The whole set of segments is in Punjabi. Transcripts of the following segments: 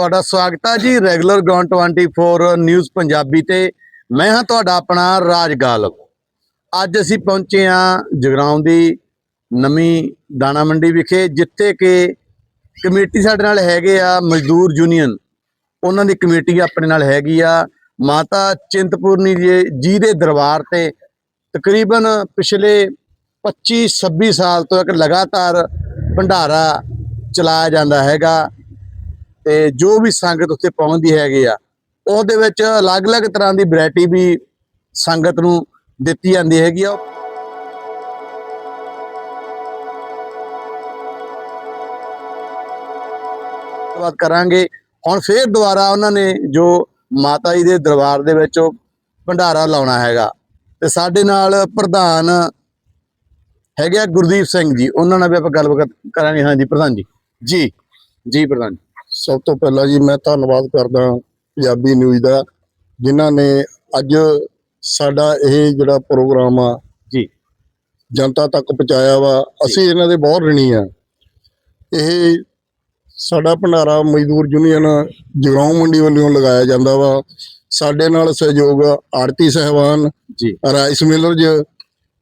ਤੁਹਾਡਾ ਸਵਾਗਤ ਹੈ ਜੀ ਰੈਗੂਲਰ ਗਰਾਊਂਡ 24 ਨਿਊਜ਼ ਪੰਜਾਬੀ ਤੇ। ਮੈਂ ਹਾਂ ਤੁਹਾਡਾ ਆਪਣਾ ਰਾਜ ਗਾਲਬ ਅੱਜ ਅਸੀਂ ਪਹੁੰਚੇ ਹਾਂ ਜਗਰਾਉਂ ਦੀ ਨਵੀਂ ਦਾਣਾ ਮੰਡੀ ਵਿਖੇ, ਜਿੱਥੇ ਕਿ ਕਮੇਟੀ ਸਾਡੇ ਨਾਲ ਹੈਗੇ ਆ ਮਜ਼ਦੂਰ ਯੂਨੀਅਨ। ਉਹਨਾਂ ਦੀ ਕਮੇਟੀ ਆਪਣੇ ਨਾਲ ਹੈਗੀ ਆ। ਮਾਤਾ ਚਿੰਤਪੁਰਨੀ ਜੀ ਜੀ ਦੇ ਦਰਬਾਰ ਤੇ ਤਕਰੀਬਨ ਪਿਛਲੇ 25 26 ਸਾਲ ਤੋਂ ਇੱਕ ਲਗਾਤਾਰ ਭੰਡਾਰਾ ਚਲਾਇਆ ਜਾਂਦਾ ਹੈਗਾ। ਤੇ ਜੋ ਵੀ ਸੰਗਤ ਉੱਥੇ ਪਹੁੰਚਦੀ ਹੈਗੀ ਆ, ਉਹਦੇ ਵਿੱਚ ਅਲੱਗ-ਅਲੱਗ ਤਰ੍ਹਾਂ ਦੀ ਵੈਰਾਈਟੀ ਵੀ ਸੰਗਤ ਨੂੰ ਦਿੱਤੀ ਜਾਂਦੀ ਹੈਗੀ ਆ। ਬਾਤ ਕਰਾਂਗੇ, ਹੁਣ ਫੇਰ ਦੁਬਾਰਾ ਉਹਨਾਂ ਨੇ ਜੋ ਮਾਤਾ ਜੀ ਦੇ ਦਰਬਾਰ ਦੇ ਵਿੱਚ ਉਹ ਭੰਡਾਰਾ ਲਾਉਣਾ ਹੈਗਾ, ਤੇ ਸਾਡੇ ਨਾਲ ਪ੍ਰਧਾਨ ਹੈਗੇ ਆ ਗੁਰਦੀਪ ਸਿੰਘ ਜੀ, ਉਹਨਾਂ ਨਾਲ ਵੀ ਆਪਾਂ ਗੱਲਬਾਤ ਕਰਾਂਗੇ। ਹਾਂਜੀ, ਪ੍ਰਧਾਨ ਜੀ। ਜੀ ਜੀ ਪ੍ਰਧਾਨ ਜੀ। ਸਭ ਤੋਂ ਪਹਿਲਾਂ ਜੀ ਮੈਂ ਧੰਨਵਾਦ ਕਰਦਾ ਪੰਜਾਬੀ ਨਿਊਜ਼ ਦਾ ਜਿਨ੍ਹਾਂ ਨੇ ਅੱਜ ਸਾਡਾ ਇਹ ਜਿਹੜਾ ਪ੍ਰੋਗਰਾਮ ਆ ਜੀ। ਜਨਤਾ ਤੱਕ ਪਹੁੰਚਾਇਆ ਵਾ। ਅਸੀਂ ਇਹਨਾਂ ਦੇ ਬਹੁਤ ਰਣੀ ਆ। ਇਹ ਸਾਡਾ ਭੰਡਾਰਾ ਮਜ਼ਦੂਰ ਯੂਨੀਅਨ ਜਗਰਾਉਂ ਮੰਡੀ ਵੱਲੋਂ ਲਗਾਇਆ ਜਾਂਦਾ ਵਾ। ਸਾਡੇ ਨਾਲ ਸਹਿਯੋਗ ਆੜਤੀ ਸਹਿਬਾਨ ਜੀ। ਰਾਈਸ ਮਿਲਰਜ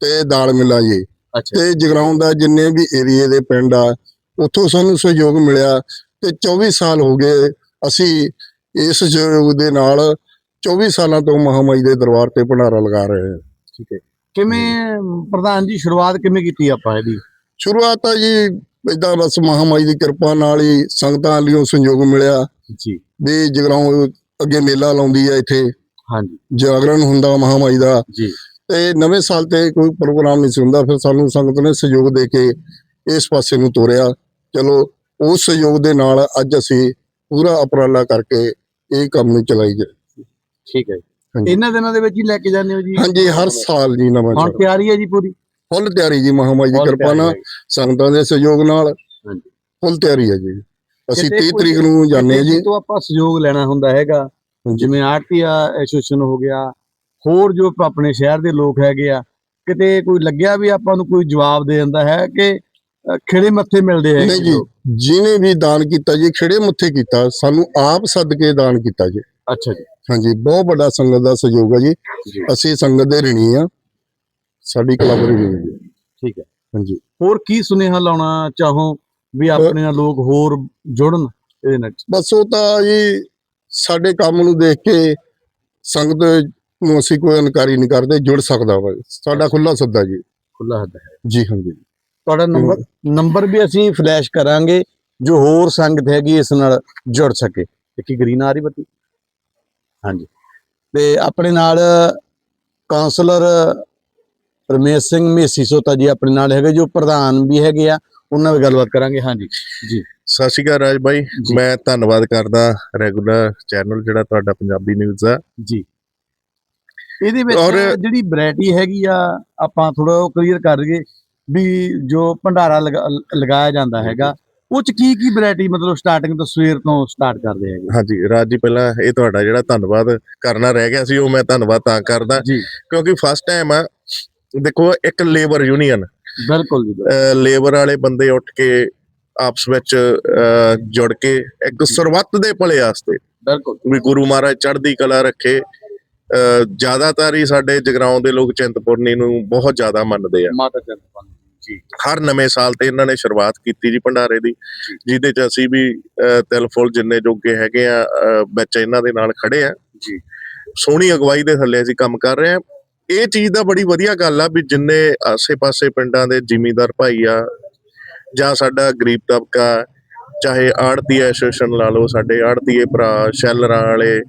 ਤੇ ਦਾਲ ਮਿਲਾਂ ਜੀ। ਤੇ ਜਗਰਾਉਂ ਦਾ ਜਿੰਨੇ ਵੀ ਏਰੀਏ ਦੇ ਪਿੰਡ ਆ ਉੱਥੋਂ ਸਾਨੂੰ ਸਹਿਯੋਗ ਮਿਲਿਆ। ਤੇ 24 ਸਾਲ ਹੋ ਗਏ ਅਸੀਂ ਇਸ ਸਹਿਯੋਗ ਦੇ ਨਾਲ 24 ਸਾਲਾਂ ਤੋਂ ਮਹਾਮਾਈ ਦੇ ਦਰਬਾਰ ਤੇ ਭੰਡਾਰਾ ਲਗਾ ਰਹੇ ਹਾਂ। ਠੀਕ ਹੈ। ਕਿਵੇਂ ਪ੍ਰਧਾਨ ਜੀ ਸ਼ੁਰੂਆਤ ਕਿਵੇਂ ਕੀਤੀ ਆਪਾਂ ਇਹਦੀ? ਸ਼ੁਰੂਆਤ ਤਾਂ ਜੀ ਇਦਾਂ ਬਸ ਮਹਾਮਾਈ ਦੀ ਕਿਰਪਾ ਨਾਲ ਹੀ ਸੰਗਤਾਂ ਲਈ ਸਹਿਯੋਗ ਮਿਲਿਆ। ਜੀ। ਵੀ ਜਗਰਾਉਂ ਅੱਗੇ ਮੇਲਾ ਲਾਉਂਦੀ ਆ ਇੱਥੇ। ਹਾਂਜੀ। ਜਾਗਰਣ ਹੁੰਦਾ ਮਹਾਮਾਈ ਦਾ। ਜੀ। ਤੇ ਨਵੇਂ ਸਾਲ ਤੇ ਕੋਈ ਪ੍ਰੋਗਰਾਮ ਨਹੀਂ ਸੀ ਹੁੰਦਾ। ਫਿਰ ਸਾਨੂੰ ਸੰਗਤ ਨੇ ਸਹਿਯੋਗ ਦੇ ਕੇ ਇਸ ਪਾਸੇ ਨੂੰ ਤੋਰਿਆ। ਚਲੋ ਉਸ ਸਹਿਯੋਗ ਦੇ ਨਾਲ ਅੱਜ ਅਸੀਂ ਪੂਰਾ ਉਪਰਾਲਾ ਕਰਕੇ ਇਹ ਕੰਮ ਨੂੰ ਚਲਾਈ ਜਾ ਠੀਕ ਹੈ ਹਾਂਜੀ। ਇਹਨਾਂ ਦਿਨਾਂ ਦੇ ਵਿੱਚ ਹੀ ਲੈ ਕੇ ਜਾਂਦੇ ਹੋ ਜੀ? ਹਾਂਜੀ ਹਰ ਸਾਲ ਜੀ ਨਵਾਂ ਹੁਣ ਸਾਲ। ਤਿਆਰੀ ਹੈ ਜੀ ਪੂਰੀ? ਫੁੱਲ ਤਿਆਰੀ ਜੀ ਮਹਾਮਾਈ ਦੀ ਕਿਰਪਾ ਨਾਲ। ਸੰਗਤਾਂ ਦੇ ਸਹਿਯੋਗ ਨਾਲ ਹਾਂਜੀ। ਫੁੱਲ ਤਿਆਰੀ ਹੈ ਜੀ। ਅਸੀਂ ਕਿਤੇ 30 ਕੋਈ- ਤਰੀਕ ਨੂੰ ਜਾਂਦੇ ਹਾਂ ਜੀ। ਤੋਂ ਆਪਾਂ ਸਹਿਯੋਗ ਲੈਣਾ ਹੁੰਦਾ ਹੈਗਾ। ਜਿਵੇਂ ਆਰਟੀਆ ਐਸੋਸੀਏਸ਼ਨ ਹੋ ਗਿਆ ਹੋਰ ਜੋ ਆਪਣੇ ਸ਼ਹਿਰ ਦੇ ਲੋਕ ਹੈਗੇ ਆ ਕਿਤੇ ਕੋਈ ਲੱਗਿਆ ਵੀ ਆਪਾਂ ਨੂੰ ਕੋਈ ਜਵਾਬ ਦੇ ਦਿੰਦਾ ਹੈ ਕਿ ਖਿੜੇ ਮੱਥੇ ਮਿਲਦੇ ਨਹੀਂ ਜੀ। ਜਿਹਨੇ ਵੀ ਦਾਨ ਕੀਤਾ ਜੀ ਖਿਹੜੇ ਮੱਥੇ ਕੀਤਾ ਸਾਨੂੰ ਆਪ ਸਦਕੇ ਦਾਨ ਕੀਤਾ ਜੀ। ਅੱਛਾ ਜੀ। ਹਾਂਜੀ ਬਹੁਤ ਵੱਡਾ ਸੰਗਤ ਦਾ ਸਹਿਯੋਗ ਹੈ ਜੀ। ਅਸੀਂ ਸੰਗਤ ਦੇ ਰਿਣੀ ਆ। ਸਾਡੀ ਕਲੱਬ ਰਿਣੀ ਹੈ ਠੀਕ ਹੈ। ਹਾਂਜੀ। ਹੋਰ ਕੀ ਸੁਨੇਹਾ ਲਾਉਣਾ ਚਾਹੋ ਵੀ ਆਪਣੇ ਨਾਲ ਲੋਕ ਹੋਰ ਜੁੜਨ ਇਹਦੇ ਨਾਲ ਬਸ ਉਹ ਤਾਂ ਜੀ ਸਾਡੇ ਕੰਮ ਨੂੰ ਦੇਖ ਕੇ ਸੰਗਤ ਨੂੰ ਅਸੀਂ ਕੋਈ ਇਨਕਾਰੀ ਨਹੀਂ ਕਰਦੇ ਜੁੜ ਸਕਦਾ ਵਾ। ਸਾਡਾ ਖੁੱਲਾ ਸੱਦਾ ਜੀ। ਖੁੱਲਾ ਹੱਥ ਹੈ। ਜੀ ਹਾਂਜੀ। ਤੁਹਾਡਾ ਨੰਬਰ ਨੰਬਰ ਵੀ ਅਸੀਂ ਫਲੈਸ਼ ਕਰਾਂਗੇ ਜੋ ਹੋਰ ਸੰਗਤ ਹੈਗੀ ਇਸ ਨਾਲ ਜੁੜ ਸਕੇ। ਇੱਕ ਗ੍ਰੀਨ ਆ ਰਹੀ ਬੱਤੀ? ਹਾਂਜੀ। ਤੇ ਆਪਣੇ ਨਾਲ ਕਾਉਂਸਲਰ ਰਮੇਸ਼ ਸਿੰਘ ਮੇਸੀ ਸੋਤਾ ਜੀ ਆਪਣੇ ਨਾਲ ਹੈਗੇ ਜੋ ਪ੍ਰਧਾਨ ਵੀ ਹੈਗੇ ਆ ਉਹਨਾਂ ਨਾਲ ਗੱਲਬਾਤ ਕਰਾਂਗੇ। ਹਾਂਜੀ ਜੀ। ਸਤਿ ਸ਼੍ਰੀ ਅਕਾਲ ਰਾਜ ਬਾਈ। ਜੀ। ਮੈਂ ਧੰਨਵਾਦ ਕਰਦਾ ਰੈਗੂਲਰ ਚੈਨਲ ਜਿਹੜਾ ਤੁਹਾਡਾ ਪੰਜਾਬੀ ਨਿਊਜ਼ ਆ। ਜੀ। ਇਹਦੇ ਵਿੱਚ ਜਿਹੜੀ ਵੈਰਾਈਟੀ ਹੈਗੀ ਆ ਆਪਾਂ ਥੋੜਾ ਉਹ ਕਲੀਅਰ ਕਰ ਲਈਏ ਵੀ ਜੋ ਭੰਡਾਰਾ ਲਗਾ- ਲਗਾਇਆ ਜਾਂਦਾ ਹੈਗਾ ਉਹ ਚ ਕੀ ਕੀ ਵੈਰਾਈਟੀ ਮਤਲਬ ਸਟਾਰਟਿੰਗ ਤੋਂ ਸਵੇਰ ਤੋਂ ਸਟਾਰਟ ਕਰਦੇ ਹੈਗੇ? ਹਾਂਜੀ ਰਾਜ ਜੀ ਪਹਿਲਾਂ ਇਹ ਤੁਹਾਡਾ ਜਿਹੜਾ ਧੰਨਵਾਦ ਕਰਨਾ ਰਹਿ ਗਿਆ ਸੀ ਉਹ ਮੈਂ ਧੰਨਵਾਦ ਤਾਂ ਕਰਦਾ ਕਿਉਂਕਿ ਫਸਟ ਟਾਈਮ ਆ ਦੇਖੋ ਇੱਕ ਲੇਬਰ ਯੂਨੀਅਨ ਬਿਲਕੁਲ ਜੀ। ਲੇਬਰ ਵਾਲੇ ਬੰਦੇ ਉੱਠ ਕੇ ਆਪਸ ਵਿੱਚ ਜੁੜ ਕੇ ਇੱਕ ਸਰਬੱਤ ਦੇ ਭਲੇ ਵਾਸਤੇ ਬਿਲਕੁਲ। ਵੀ ਗੁਰੂ ਮਹਾਰਾਜ ਚੜ੍ਹਦੀ ਕਲਾ ਰੱਖੇ ਜ਼ਿਆਦਾਤਰ ਹੀ ਸਾਡੇ ਜਗਰਾਉਂ ਦੇ ਲੋਕ ਚਿੰਤਪੁਰਨੀ ਨੂੰ ਬਹੁਤ ਜ਼ਿਆਦਾ ਮੰਨਦੇ ਆ। ਮਾਤਾ ਜੀ ਹਰ ਨਵੇਂ ਸਾਲ ਤੇ ਇਹਨਾਂ ਨੇ ਸ਼ੁਰੂਆਤ ਕੀਤੀ ਜੀ ਭੰਡਾਰੇ ਦੀ ਜਿਹਦੇ ਚ ਅਸੀਂ ਵੀ ਤਿਲ ਫੁੱਲ ਜਿੰਨੇ ਜੋਗੇ ਹੈਗੇ ਆ ਵਿੱਚ ਇਹਨਾਂ ਦੇ ਨਾਲ ਖੜੇ ਆ। ਜੀ। ਸੋਹਣੀ ਅਗਵਾਈ ਦੇ ਥੱਲੇ ਅਸੀਂ ਕੰਮ ਕਰ ਰਹੇ ਆ। ਇਹ ਚੀਜ਼ ਦਾ ਬੜੀ ਵਧੀਆ ਗੱਲ ਆ ਵੀ ਜਿੰਨੇ ਆਸੇ-ਪਾਸੇ ਪਿੰਡਾਂ ਦੇ ਜ਼ਿਮੀਂਦਾਰ ਭਾਈ ਆ ਜਾਂ ਸਾਡਾ ਗਰੀਬ ਤਬਕਾ ਚਾਹੇ ਆੜਤੀ ਐਸੋਸੀਏਸ਼ਨ ਲਾ ਲਓ ਸਾਡੇ ਆੜਤੀਏ ਭਰਾ ਸ਼ੈਲਰਾਂ ਵਾਲੇ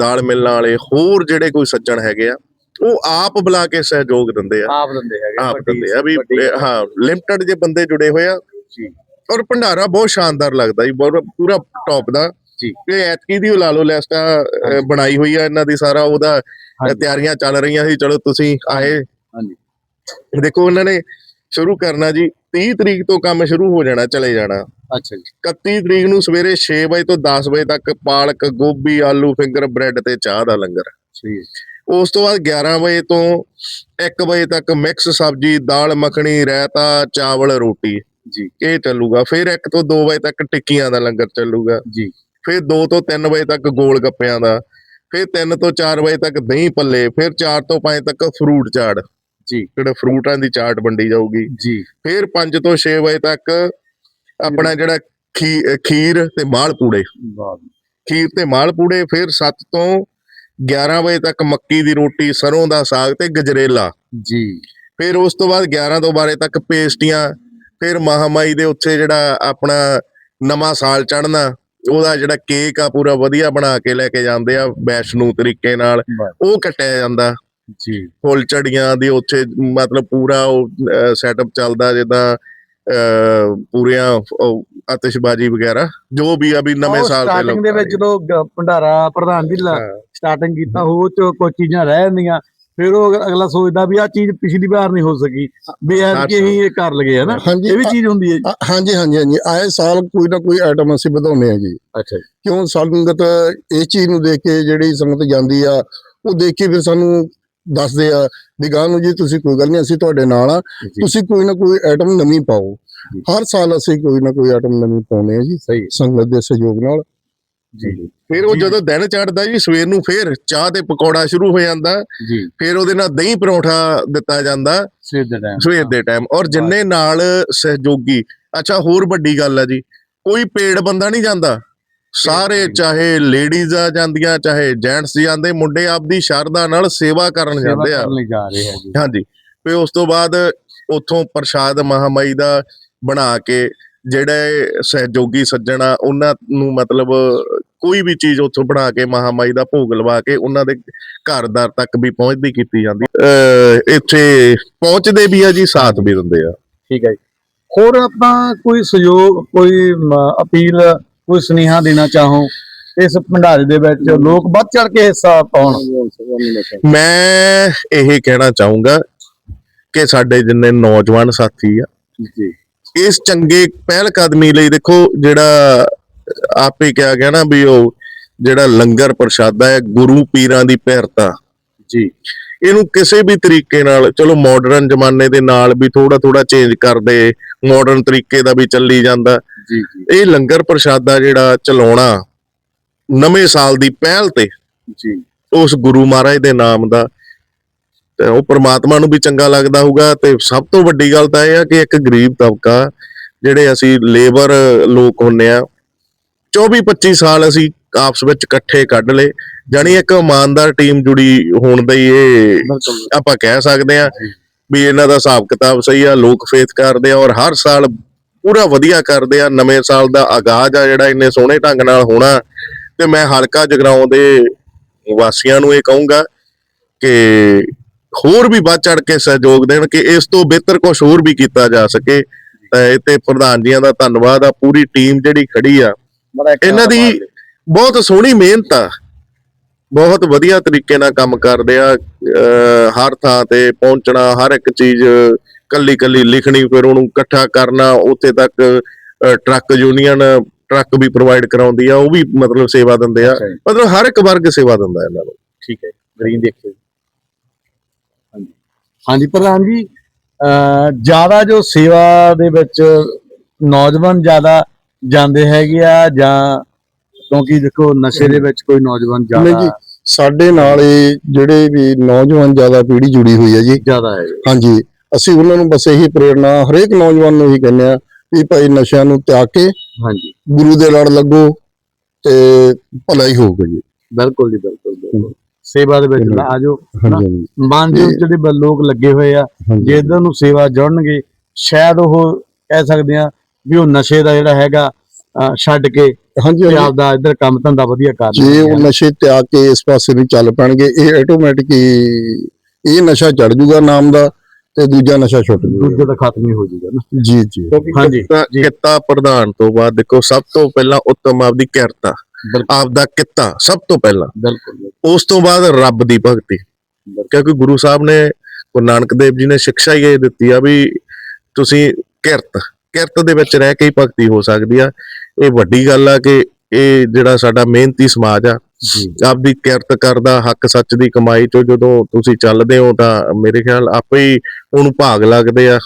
ਦਾਲ ਮਿੱਲਾਂ ਵਾਲੇ ਹੋਰ ਜਿਹੜੇ ਕੋਈ ਸੱਜਣ ਹੈਗੇ ਆ ਉਹ ਆਪ ਬੁਲਾ ਕੇ ਸਹਿਯੋਗ ਦਿੰਦੇ ਆ। ਆਪ ਦਿੰਦੇ ਹੈਗੇ ਆਪ ਵੱਡੀ- ਦਿੰਦੇ ਆ ਵੀ ਵੱਡੀ- ਇਹ ਹਾਂ। ਲਿਮਟਿਡ ਜੇ ਬੰਦੇ ਜੁੜੇ ਹੋਏ ਆ ਜੀ। ਔਰ ਭੰਡਾਰਾ ਬਹੁਤ ਸ਼ਾਨਦਾਰ ਲੱਗਦਾ ਜੀ ਬਹੁਤ ਪੂਰਾ ਟੌਪ ਦਾ। ਜੀ। ਇਹ ਐਤਕੀ ਦੀ ਉਹ ਲਾ ਲਓ ਲਿਸਟ ਆ। ਬਣਾਈ ਹੋਈ ਆ ਇਹਨਾਂ ਦੀ ਸਾਰਾ ਉਹਦਾ ਹਾਂਜੀ। ਤਿਆਰੀਆਂ ਚੱਲ ਰਹੀਆਂ ਸੀ ਚਲੋ ਤੁਸੀਂ ਆਏ। ਹਾਂਜੀ। ਦੇਖੋ ਉਹਨਾਂ ਨੇ ਸ਼ੁਰੂ ਕਰਨਾ ਜੀ 30 ਤਰੀਕ ਤੋਂ ਕੰਮ ਸ਼ੁਰੂ ਹੋ ਜਾਣਾ ਚਲੇ ਜਾਣਾ। ਅੱਛਾ ਜੀ। 31 ਤਰੀਕ ਨੂੰ ਸਵੇਰੇ 6 ਵਜੇ ਤੋਂ 10 ਵਜੇ ਤੱਕ ਪਾਲਕ ਗੋਭੀ ਆਲੂ ਫਿੰਗਰ ਬ੍ਰੈਡ ਤੇ ਚਾਹ ਦਾ ਲੰਗਰ। ਜੀ ਉਸ ਤੋਂ ਬਾਅਦ 11 ਵਜੇ ਤੋਂ 1 ਵਜੇ ਤੱਕ ਮਿਕਸ ਸਬਜ਼ੀ ਦਾਲ ਮੱਖਣੀ ਰਾਇਤਾ ਚਾਵਲ ਰੋਟੀ। ਜੀ। ਇਹ ਚੱਲੂਗਾ। ਫਿਰ 1 ਤੋਂ 2 ਵਜੇ ਤੱਕ ਟਿੱਕੀਆਂ ਦਾ ਲੰਗਰ ਚੱਲੂਗਾ। ਜੀ। ਫਿਰ 2 ਤੋਂ 3 ਵਜੇ ਤੱਕ ਗੋਲ ਗੱਪਿਆਂ ਦਾ। ਫਿਰ 3 ਤੋਂ 4 ਵਜੇ ਤੱਕ ਦਹੀਂ ਭੱਲੇ ਫਿਰ 4 ਤੋਂ 5 ਤੱਕ ਫਰੂਟ ਚਾਟ ਜੀ। ਜਿਹੜੇ ਫਰੂਟਾਂ ਦੀ ਚਾਟ ਵੰਡੀ ਜਾਊਗੀ। ਜੀ। ਫਿਰ 5 ਤੋਂ 6 ਵਜੇ ਤੱਕ ਆਪਣਾ ਜਿਹੜਾ ਖੀਰ ਤੇ ਮਾਲ ਪੂੜੇ ਵਾਹ ਖੀਰ ਤੇ ਮਾਲ ਪੂੜੇ ਫਿਰ 7 ਤੋਂ 11 ਵਜੇ ਤੱਕ ਮੱਕੀ ਦੀ ਰੋਟੀ ਸਰੋਂ ਦਾ ਸਾਗ ਤੇ ਗਜਰੇਲਾ। ਜੀ। ਫਿਰ ਉਸ ਤੋਂ ਬਾਅਦ 11 ਤੋਂ 12 ਤੱਕ ਪੇਸਟੀਆਂ ਫਿਰ ਮਹਾਮਾਈ ਦੇ ਉੱਤੇ ਜਿਹੜਾ ਆਪਣਾ ਨਵਾਂ ਸਾਲ ਚੜ੍ਹਨਾ ਉਹਦਾ ਜਿਹੜਾ ਕੇਕ ਆ ਪੂਰਾ ਵਧੀਆ ਬਣਾ ਕੇ ਲੈ ਕੇ ਜਾਂਦੇ ਆ ਵੈਸ਼ਨੂ ਤਰੀਕੇ ਨਾਲ। ਉਹ ਕੱਟਿਆ ਜਾਂਦਾ। ਜੀ। ਫੁੱਲ ਝੜੀਆਂ ਦੇ ਉੱਥੇ ਮਤਲਬ ਪੂਰਾ ਉਹ ਸੈਟਅਪ ਚੱਲਦਾ ਜਿੱਦਾਂ ਪੂਰੀਆਂ ਆਤਿਸ਼ਬਾਜ਼ੀ ਵਗੈਰਾ ਜੋ ਵੀ ਆ ਵੀ ਨਵੇਂ ਸਾਲ ਤੇ ਸਟਾਰਟਿੰਗ ਦੇ ਵਿੱਚ ਜਦੋਂ ਗ- ਭੰਡਾਰਾ ਪ੍ਰਧਾਨ ਜੀ ਹਾਂ। ਸਟਾਰਟਿੰਗ ਕੀਤਾ ਉਹ ਚ ਕੋਈ ਚੀਜ਼ਾਂ ਰਹਿ ਜਾਂਦੀਆਂ। ਫਿਰ ਉਹ ਅਗ- ਅਗਲਾ ਸੋਚਦਾ ਵੀ ਆ ਚੀਜ਼ ਪਿਛਲੀ ਵਾਰ ਨਹੀਂ ਹੋ ਸਕੀ। ਐਤ ਕਿ ਅਸੀਂ ਇਹ ਕਰ ਲਗੇ ਹੈ ਨਾ ਹਾਂਜੀ। ਇਹ ਵੀ ਚੀਜ਼ ਹੁੰਦੀ ਹੈ ਜੀ। ਅ- ਹਾਂਜੀ ਹਾਂਜੀ ਹਾਂਜੀ। ਆਏ ਸਾਲ ਕੋਈ ਨਾ ਕੋਈ ਆਈਟਮ ਅਸੀਂ ਵਧਾਉਂਦੇ ਆ ਜੀ। ਅੱਛਾ ਕਿਉਂ? ਸੰਗਤ ਇਸ ਚੀਜ਼ ਨੂੰ ਦੇਖ ਕੇ ਜਿਹੜੀ ਸੰਗਤ ਜਾਂਦੀ ਆ ਉਹ ਦੇਖ ਕੇ ਫਿਰ ਸਾਨੂੰ ਦੱਸਦੇ ਆ ਵੀ ਗਾਂ ਨੂੰ ਜੀ ਤੁਸੀਂ ਕੋਈ ਗੱਲ ਨਹੀਂ ਅਸੀਂ ਤੁਹਾਡੇ ਨਾਲ ਆ। ਤੁਸੀਂ ਕੋਈ ਨਾ ਕੋਈ ਆਈਟਮ ਨਵੀਂ ਪਾਓ। ਹਰ ਸਾਲ ਅਸੀਂ ਕੋਈ ਨਾ ਕੋਈ ਆਈਟਮ ਨਵੀਂ ਪਾਉਂਦੇ ਆ ਜੀ ਸਹੀ ਸੰਗਤ ਦੇ ਸਹਿਯੋਗ ਨਾਲ। ਜੀ। ਫਿਰ ਉਹ। ਜਦੋਂ ਦਿਨ ਚੜ੍ਹਦਾ ਜੀ ਸਵੇਰ ਨੂੰ ਫਿਰ ਚਾਹ ਤੇ ਪਕੌੜਾ ਸ਼ੁਰੂ ਹੋ ਜਾਂਦਾ। ਜੀ। ਫਿਰ ਉਹਦੇ ਨਾਲ ਦਹੀਂ ਪਰੌਂਠਾ ਦਿੱਤਾ ਜਾਂਦਾ। ਸਵੇਰ ਦੇ ਟਾਈਮ ਸਵੇਰ ਦੇ ਟਾਈਮ ਔਰ ਜਿੰਨੇ ਨਾਲ ਸਹਿਯੋਗੀ ਅੱਛਾ ਹੋਰ ਵੱਡੀ ਗੱਲ ਆ ਜੀ ਕੋਈ ਪੇੜ ਬੰਦਾ ਨਹੀਂ ਜਾਂਦਾ। ਸਾਰੇ ਚਾਹੇ ਲੇਡੀਜ਼ ਆ ਜਾਂਦੀਆਂ ਚਾਹੇ ਜੈਂਟਸ ਜਾਂਦੇ ਮੁੰਡੇ ਆਪਦੀ ਸ਼ਰਧਾ ਨਾਲ ਸੇਵਾ ਕਰਨ ਜਾਂਦੇ ਆ। ਹਾਂਜੀ। ਫਿਰ ਉਸ ਤੋਂ ਬਾਅਦ ਉੱਥੋਂ ਪ੍ਰਸ਼ਾਦ ਮਹਾਮਾਈ ਦਾ ਬਣਾ ਕੇ ਜਿਹੜੇ ਸਹਿਯੋਗੀ ਸੱਜਣਾ ਉਹਨਾਂ ਨੂੰ ਮਤਲਬ ਕੋਈ ਵੀ ਚੀਜ਼ ਉੱਥੋਂ ਬਣਾ ਕੇ ਮਹਾਮਾਈ ਦਾ ਭੋਗ ਲਵਾ ਕੇ ਉਹਨਾਂ ਦੇ ਘਰ-ਦਰ ਤੱਕ ਵੀ ਪਹੁੰਚਦੀ ਕੀਤੀ ਜਾਂਦੀ। ਇੱਥੇ ਪਹੁੰਚਦੇ ਵੀ ਆ ਜੀ ਸਾਥ ਵੀ ਦਿੰਦੇ ਆ। ਠੀਕ ਹੈ ਜੀ। ਹੋਰ ਆਪਾਂ ਕੋਈ ਸਹਿਯੋਗ ਕੋਈ ਅਪੀਲ ਕੋਈ ਸੁਨੇਹਾ ਦੇਣਾ ਚਾਹੋ ਇਸ ਭੰਡਾਰੇ ਦੇ ਵਿੱਚ? ਲੋਕ ਵੱਧ ਚੜ ਕੇ ਹਿੱਸਾ ਪਾਉਣ। ਮੈਂ ਇਹ ਕਹਿਣਾ ਚਾਹੂੰਗਾ ਕਿ ਸਾਡੇ ਜਿੰਨੇ ਨੌਜਵਾਨ ਸਾਥੀ ਆ ਜੀ। ਇਸ ਚੰਗੇ ਪਹਿਲ ਕਦਮੀ ਲਈ ਦੇਖੋ ਜਿਹੜਾ ਆਪੇ ਕਿਹਾ ਗਿਆ ਨਾ ਵੀ ਉਹ ਜਿਹੜਾ ਲੰਗਰ ਪ੍ਰਸ਼ਾਦਾ ਹੈ ਗੁਰੂ ਪੀਰਾਂ ਦੀ ਪਿਰਤਾ ਜੀ। ਇਹਨੂੰ ਕਿਸੇ ਵੀ ਤਰੀਕੇ ਨਾਲ ਚਲੋ ਮਾਡਰਨ ਜ਼ਮਾਨੇ ਦੇ ਨਾਲ ਵੀ ਥੋੜਾ ਥੋੜਾ ਚੇਂਜ ਕਰਦੇ ਮਾਡਰਨ ਤਰੀਕੇ ਦਾ ਵੀ ਚੱਲੀ ਜਾਂਦਾ। ਜੀ ਜੀ। ਇਹ ਲੰਗਰ ਪ੍ਰਸ਼ਾਦਾ ਜਿਹੜਾ ਚਲਾਉਣਾ ਨਵੇਂ ਸਾਲ ਦੀ ਪਹਿਲ ਤੇ ਜੀ। ਉਸ ਗੁਰੂ ਮਹਾਰਾਜ ਦੇ ਨਾਮ ਦਾ ਤੇ ਉਹ ਪ੍ਰਮਾਤਮਾ ਨੂੰ ਵੀ ਚੰਗਾ ਲੱਗਦਾ ਹੋਊਗਾ ਤੇ ਸਭ ਤੋਂ ਵੱਡੀ ਗੱਲ ਤਾਂ ਇਹ ਆ ਕਿ ਇੱਕ ਗਰੀਬ ਤਬਕਾ ਜਿਹੜੇ ਅਸੀਂ ਲੇਬਰ ਲੋਕ ਹੁੰਨੇ ਆ 24 25 ਸਾਲ ਅਸੀਂ ਆਪਸ ਵਿੱਚ ਇਕੱਠੇ ਕੱਢ ਲਏ ਜਾਣੀ ਇੱਕ ਇਮਾਨਦਾਰ ਟੀਮ ਜੁੜੀ ਹੋਣ ਦਾ ਹੀ ਇਹ ਆਪਾਂ ਕਹਿ ਸਕਦੇ ਆ ਵੀ ਇਹਨਾਂ ਦਾ ਹਿਸਾਬ ਕਿਤਾਬ ਸਹੀ ਆ ਲੋਕ ਫੇਥ ਕਰਦੇ ਆ ਔਰ ਹਰ ਸਾਲ ਪੂਰਾ ਵਧੀਆ ਕਰਦੇ ਆ ਨਵੇਂ ਸਾਲ ਦਾ ਆਗਾਜ਼ ਆ ਜਿਹੜਾ ਇੰਨੇ ਸੋਹਣੇ ਢੰਗ ਨਾਲ ਹੋਣਾ ਤੇ ਮੈਂ ਹਲਕਾ ਜਗਰਾਉਂ ਦੇ ਵਾਸੀਆਂ ਨੂੰ ਇਹ ਕਹੂੰਗਾ ਕਿ ਹੋਰ ਵੀ ਵੱਧ ਚੜ ਕੇ ਸਹਿਯੋਗ ਦੇਣ ਕਿ ਇਸ ਤੋਂ ਬਿਹਤਰ ਕੁਝ ਹੋਰ ਵੀ ਕੀਤਾ ਜਾ ਸਕੇ। ਤਾਂ ਇਹ ਤੇ ਪ੍ਰਧਾਨ ਜੀਆਂ ਦਾ ਧੰਨਵਾਦ ਆ। ਪੂਰੀ ਟੀਮ ਜਿਹੜੀ ਖੜੀ ਆ ਇਹਨਾਂ ਦੀ ਬਹੁਤ ਸੋਹਣੀ ਮਿਹਨਤ ਆ। ਬਹੁਤ ਵਧੀਆ ਤਰੀਕੇ ਨਾਲ ਕੰਮ ਕਰਦੇ ਆ। ਹਰ ਥਾਂ ਤੇ ਪਹੁੰਚਣਾ ਹਰ ਇੱਕ ਚੀਜ਼ ਕੱਲੀ ਕੱਲੀ ਲਿਖਣੀ ਫਿਰ ਉਹਨੂੰ ਇਕੱਠਾ ਕਰਨਾ ਉੱਥੇ ਤੱਕ ਟਰੱਕ ਯੂਨੀਅਨ ਟਰੱਕ ਵੀ ਪ੍ਰੋਵਾਈਡ ਕਰਾਉਂਦੀ ਆ ਉਹ ਵੀ ਮਤਲਬ ਸੇਵਾ ਦਿੰਦੇ ਆ। ਮਤਲਬ ਹਰ ਇੱਕ ਵਰਗ ਸੇਵਾ ਦਿੰਦਾ ਇਹਨਾਂ ਨੂੰ। ਠੀਕ ਹੈ ਗ੍ਰੀਨ ਦੇਖੋ ਹਾਂਜੀ ਹਾਂਜੀ ਪ੍ਰਧਾਨ ਜੀ ਜ਼ਿਆਦਾ ਜੋ ਸੇਵਾ ਦੇ ਵਿੱਚ ਨੌਜਵਾਨ ਜ਼ਿਆਦਾ ਜਾਂਦੇ ਹੈਗੇ ਆ ਜਾਂ ਕਿਉਂਕਿ ਦੇਖੋ ਨਸ਼ੇ ਦੇ ਵਿੱਚ ਕੋਈ ਨੌਜਵਾਨ ਨਹੀਂ ਜੀ ਜ਼ਿਆਦਾ ਸਾਡੇ ਨਾਲ ਇਹ ਜਿਹੜੇ ਵੀ ਨੌਜਵਾਨ ਜ਼ਿਆਦਾ ਪੀੜ੍ਹੀ ਜੁੜੀ ਹੋਈ ਹੈ ਜੀ। ਜ਼ਿਆਦਾ ਹੈ। ਹਾਂਜੀ ਅਸੀਂ ਉਹਨਾਂ ਨੂੰ ਬਸ ਇਹੀ ਪ੍ਰੇਰਣਾ ਹਰੇਕ ਨੌਜਵਾਨ ਨੂੰ ਇਹੀ ਕਹਿੰਦੇ ਆ ਵੀ ਭਾਈ ਨਸ਼ਿਆਂ ਨੂੰ ਤਿਆਗ ਕੇ ਹਾਂਜੀ। ਗੁਰੂ ਦੇ ਲੜ ਲੱਗੋ ਤੇ ਭਲਾ ਹੀ ਹੋਊਗਾ ਜੀ। ਬਿਲਕੁਲ ਜੀ ਬਿਲਕੁਲ ਬਿਲਕੁਲ। ਸੇਵਾ ਦੇ ਵਿੱਚ ਹਾਂਜੀ। ਹਾਂਜੀ ਮਾਨਯੋਗ ਇਹ- ਜਿਹੜੇ ਲੋਕ ਲੱਗੇ ਹੋਏ ਆ। ਜੇ ਇਧਰ ਨੂੰ ਸੇਵਾ ਜੁੜਨਗੇ ਸ਼ਾਇਦ ਉਹ ਕਹਿ ਸਕਦੇ ਆ ਵੀ ਉਹ ਨਸ਼ੇ ਦਾ ਜਿਹੜਾ ਹੈਗਾ ਛੱਡ ਕੇ ਹਾਂਜੀ ਤੇ ਆਪਦਾ ਇਧਰ ਕੰਮ ਧੰਦਾ ਵਧੀਆ ਕਰ ਜੇ। ਉਹ ਨਸ਼ੇ ਤਿਆਗ ਕੇ ਇਸ ਪਾਸੇ ਨੂੰ ਚੱਲ ਪੈਣਗੇ ਇਹ ਆਟੋਮੈਟਿਕ ਹੀ ਇਹ ਨਸ਼ਾ ਚੜ ਜੂਗਾ ਨਾਮ ਦਾ ਤੇ ਦੂਜਾ ਨਸ਼ਾ ਛੁੱਟ ਜੂਗਾ। ਦੂਜੇ ਦਾ ਖਤਮ ਹੀ ਹੋ ਜਾਊਗਾ ਨਾ। ਜੀ ਜੀ। ਹਾਂਜੀ। ਤਾਂ ਜੀ। ਕਿੱਤਾ ਪ੍ਰਧਾਨ ਤੋਂ ਬਾਅਦ ਦੇਖੋ ਸਭ ਤੋਂ ਪਹਿਲਾਂ ਉੱਤਮ ਆਪਦੀ ਕਿਰਤ ਆ ਬਿਲਕੁਲ। ਆਪਦਾ ਕਿੱਤਾ ਸਭ ਤੋਂ ਪਹਿਲਾਂ। ਬਿਲਕੁਲ ਉਸ ਤੋਂ ਬਾਅਦ ਰੱਬ ਦੀ ਭਗਤੀ। ਕਿਉਂਕਿ ਗੁਰੂ ਸਾਹਿਬ ਨੇ ਗੁਰੂ ਨਾਨਕ ਦੇਵ ਜੀ ਨੇ ਸਿੱਖਿਆ ਹੀ ਇਹ ਦਿੱਤੀ ਆ ਵੀ ਤੁਸੀਂ ਕਿਰਤ ਕਿਰਤ ਦੇ ਵਿੱਚ ਰਹਿ ਕੇ ਹੀ ਭਗਤੀ ਹੋ ਸਕਦੀ ਆ। ਇਹ ਵੱਡੀ ਗੱਲ ਆ ਕਿ ਇਹ ਜਿਹੜਾ ਸਾਡਾ ਮਿਹਨਤੀ ਸਮਾਜ ਆ ਆਪਦੀ ਕਿਰਤ ਕਰਦਾ ਹੱਕ ਸੱਚ ਦੀ ਕਮਾਈ ਚੋਂ ਜਦੋਂ ਤੁਸੀਂ ਚੱਲਦੇ ਹੋ ਤਾਂ ਮੇਰੇ ਖਿਆਲ ਆਪੇ ਹੀ ਉਹਨੂੰ ਭਾਗ ਲੱਗਦੇ ਆ।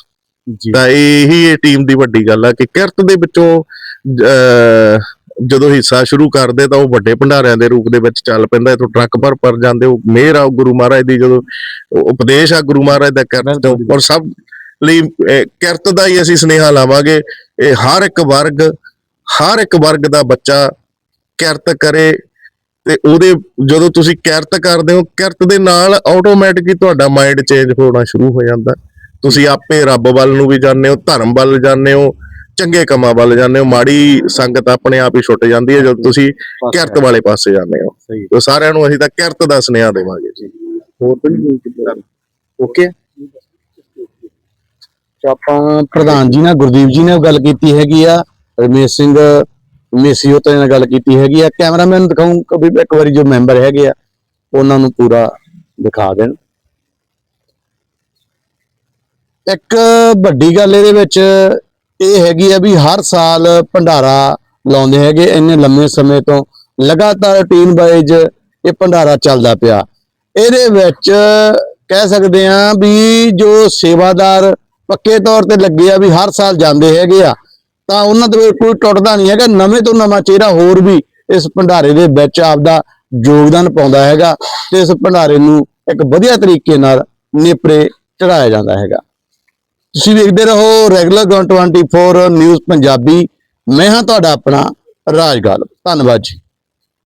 ਤਾਂ ਇਹੀ ਇਹ ਟੀਮ ਦੀ ਵੱਡੀ ਗੱਲ ਆ ਕਿ ਕਿਰਤ ਦੇ ਵਿੱਚੋਂ ਜਦੋਂ ਹਿੱਸਾ ਸ਼ੁਰੂ ਕਰਦੇ ਤਾਂ ਉਹ ਵੱਡੇ ਭੰਡਾਰਿਆਂ ਦੇ ਰੂਪ ਦੇ ਵਿੱਚ ਚੱਲ ਪੈਂਦਾ, ਇਥੋਂ ਟਰੱਕ ਭਰ ਭਰ ਜਾਂਦੇ, ਉਹ ਮਿਹਰ ਆ ਗੁਰੂ ਮਹਾਰਾਜ ਦੀ ਜਦੋਂ ਉਪਦੇਸ਼ ਆ ਗੁਰੂ ਮਹਾਰਾਜ ਦਾ ਕਿਰਤ ਤੋਂ ਔਰ ਸਭ ਲਈ ਕਿਰਤ ਦਾ ਹੀ ਅਸੀਂ ਸੁਨੇਹਾ ਲਾਵਾਂਗੇ, ਇਹ ਹਰ ਇੱਕ ਵਰਗ, ਹਰ ਇੱਕ ਵਰਗ ਦਾ ਬੱਚਾ ਕਿਰਤ ਕਰੇ ਤੇ ਉਹਦੇ ਜਦੋਂ ਤੁਸੀਂ ਕਿਰਤ ਕਰਦੇ ਹੋ, ਕਿਰਤ ਦੇ ਨਾਲ ਆਟੋਮੈਟਿਕਲੀ ਤੁਹਾਡਾ ਮਾਈਂਡ ਚੇਂਜ ਹੋਣਾ ਸ਼ੁਰੂ ਹੋ ਜਾਂਦਾ। ਤੁਸੀਂ ਆਪੇ ਰੱਬ ਵੱਲ ਨੂੰ ਵੀ ਜਾਂਦੇ ਹੋ, ਧਰਮ ਵੱਲ ਜਾਂਦੇ ਹੋ ਚੰਗੇ ਕੰਮਾਂ ਵੱਲ ਜਾਂਦੇ ਹੋ ਮਾੜੀ ਸੰਗਤ ਆਪਣੇ ਆਪ ਹੀ ਛੁੱਟ ਜਾਂਦੀ ਹੈ ਜਦੋਂ ਤੁਸੀਂ ਕਿਰਤ ਵਾਲੇ ਪਾਸੇ ਜਾਂਦੇ ਹੋ। ਸਹੀ ਤੇ ਸਾਰਿਆਂ ਨੂੰ ਅਸੀਂ ਤਾਂ ਕਿਰਤ ਦਾ ਸੁਨੇਹਾ ਦੇਵਾਂਗੇ ਜੀ। ਹੋਰ ਤਾਂ ਨਹੀਂ ਕੋਈ ਓਕੇ। ਆਪਾਂ ਪ੍ਰਧਾਨ ਜੀ ਨਾਲ ਗੁਰਦੀਪ ਜੀ ਨੇ ਗੱਲ ਕੀਤੀ ਹੈਗੀ ਆ ਰਮੇਸ਼ ਸਿੰਘ ਮੇਸੀ ਹੋਤੇ ਨਾਲ ਗੱਲ ਕੀਤੀ ਹੈਗੀ ਆ। ਕੈਮਰਾਮੈਨ ਦਿਖਾਉਂ ਕभी ਇੱਕ ਵਾਰੀ ਜੋ ਮੈਂਬਰ ਹੈਗੇ ਆ ਉਹਨਾਂ ਨੂੰ ਪੂਰਾ ਦਿਖਾ ਦੇਣ। ਇੱਕ ਵੱਡੀ ਗੱਲ ਇਹਦੇ ਵਿੱਚ ਇਹ ਹੈਗੀ ਆ ਵੀ ਹਰ ਸਾਲ ਭੰਡਾਰਾ ਲਾਉਂਦੇ ਹੈਗੇ, ਇੰਨੇ ਲੰਮੇ ਸਮੇਂ ਤੋਂ ਲਗਾਤਾਰ ਰੂਟੀਨ ਵਾਈਜ਼ ਇਹ ਭੰਡਾਰਾ ਚੱਲਦਾ ਪਿਆ। ਇਹਦੇ ਵਿੱਚ ਕਹਿ ਸਕਦੇ ਆ ਵੀ ਜੋ ਸੇਵਾਦਾਰ ਪੱਕੇ ਤੌਰ ਤੇ ਲੱਗੇ ਆ ਵੀ ਹਰ ਸਾਲ ਜਾਂਦੇ ਹੈਗੇ ਆ, ਤਾਂ ਉਹਨਾਂ ਦੇ ਕੋਈ ਟੁੱਟਦਾ ਨਹੀਂ ਹੈਗਾ, ਨਵੇਂ ਤੋਂ ਨਵਾਂ ਚਿਹਰਾ ਹੋਰ ਵੀ ਇਸ ਭੰਡਾਰੇ ਦੇ ਵਿੱਚ ਆਪਦਾ ਯੋਗਦਾਨ ਪਾਉਂਦਾ ਹੈਗਾ ਤੇ ਇਸ ਭੰਡਾਰੇ ਨੂੰ ਇੱਕ ਵਧੀਆ ਤਰੀਕੇ ਨਾਲ ਨੇਪਰੇ ਚੜਾਇਆ ਜਾਂਦਾ ਹੈਗਾ। ਤੁਸੀਂ ਵੇਖਦੇ ਰਹੋ ਰੈਗੂਲਰ 24 ਨਿਊਜ਼ ਪੰਜਾਬੀ। ਮੈਂ ਹਾਂ ਤੁਹਾਡਾ ਆਪਣਾ ਰਾਜ ਗਾਲਬ ਧੰਨਵਾਦ ਜੀ।